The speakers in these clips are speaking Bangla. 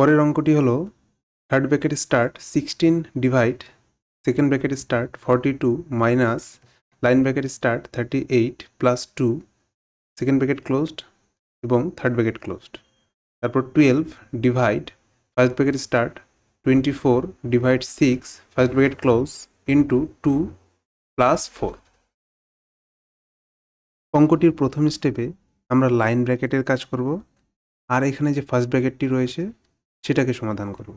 পরের অঙ্কটি হলো third bracket start sixteen divide second bracket start forty two minus line bracket start thirty eight plus two second bracket closed এবং থার্ড ব্র্যাকেট ক্লোজড তারপর twelve divide first bracket start twenty four divide six first bracket close into two plus four অঙ্কটির প্রথম স্টেপে আমরা লাইন ব্র্যাকেটের কাজ করব। আর এখানে যে ফার্স্ট ব্র্যাকেটটি রয়েছে সেটাকে সমাধান করব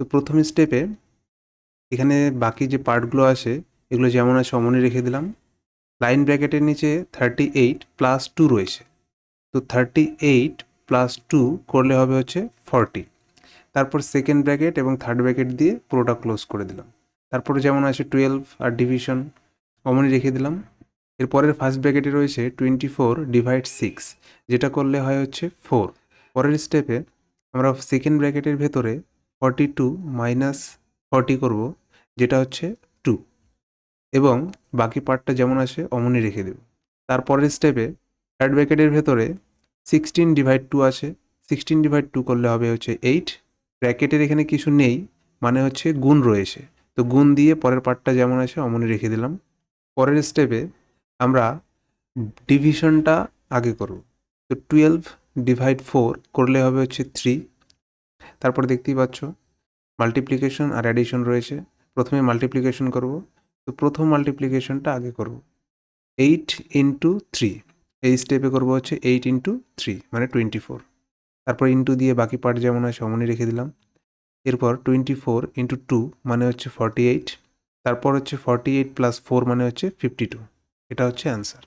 তো প্রথম স্টেপে এখানে বাকি যে পার্টগুলো আছে, এগুলো যেমন আছে অমনই রেখে দিলাম। লাইন ব্র্যাকেটের নিচে থার্টি এইট প্লাস টু রয়েছে। তো থার্টি এইট প্লাস টু করলে হবে হচ্ছে ফর্টি তারপর সেকেন্ড ব্র্যাকেট এবং থার্ড ব্র্যাকেট দিয়ে পুরোটা ক্লোজ করে দিলাম। তারপরে যেমন আছে টুয়েলভ আর ডিভিশন অমনই রেখে দিলাম। এরপরের ফার্স্ট ব্র্যাকেটে রয়েছে টোয়েন্টি ফোর ডিভাইড সিক্স যেটা করলে হয় হচ্ছে ফোর পরের স্টেপে আমরা সেকেন্ড ব্র্যাকেটের ভেতরে ফর্টি টু মাইনাস ফর্টি করব, যেটা হচ্ছে টু এবং বাকি পার্টটা যেমন আছে অমনই রেখে দেব। তারপরের স্টেপে থার্ড ব্র্যাকেটের ভেতরে সিক্সটিন ডিভাইড টু আছে সিক্সটিন ডিভাইড টু করলে হবে হচ্ছে এইট ব্র্যাকেটের এখানে কিছু নেই মানে হচ্ছে গুণ রয়েছে। তো গুণ দিয়ে পরের পার্টটা যেমন আছে অমনই রেখে দিলাম। পরের স্টেপে আমরা ডিভিশনটা আগে করব। তো টুয়েলভ ডিভাইড ফোর করলে হবে হচ্ছে থ্রি তারপর দেখতেই পাচ্ছ মাল্টিপ্লিকেশন আর অ্যাডিশন রয়েছে। প্রথমে মাল্টিপ্লিকেশন করব, তো প্রথম মাল্টিপ্লিকেশনটা আগে করব। এইট ইন্টু থ্রি এই স্টেপে করব হচ্ছে এইট ইন্টু থ্রি মানে টোয়েন্টি ফোর তারপর ইন্টু দিয়ে বাকি পার্ট যেমন আছে অমনই রেখে দিলাম। এরপর টোয়েন্টি ফোর ইন্টু টু মানে হচ্ছে ফর্টি এইট তারপর হচ্ছে ফর্টি এইট প্লাস ফোর মানে হচ্ছে ফিফটি টু এটা হচ্ছে অ্যান্সার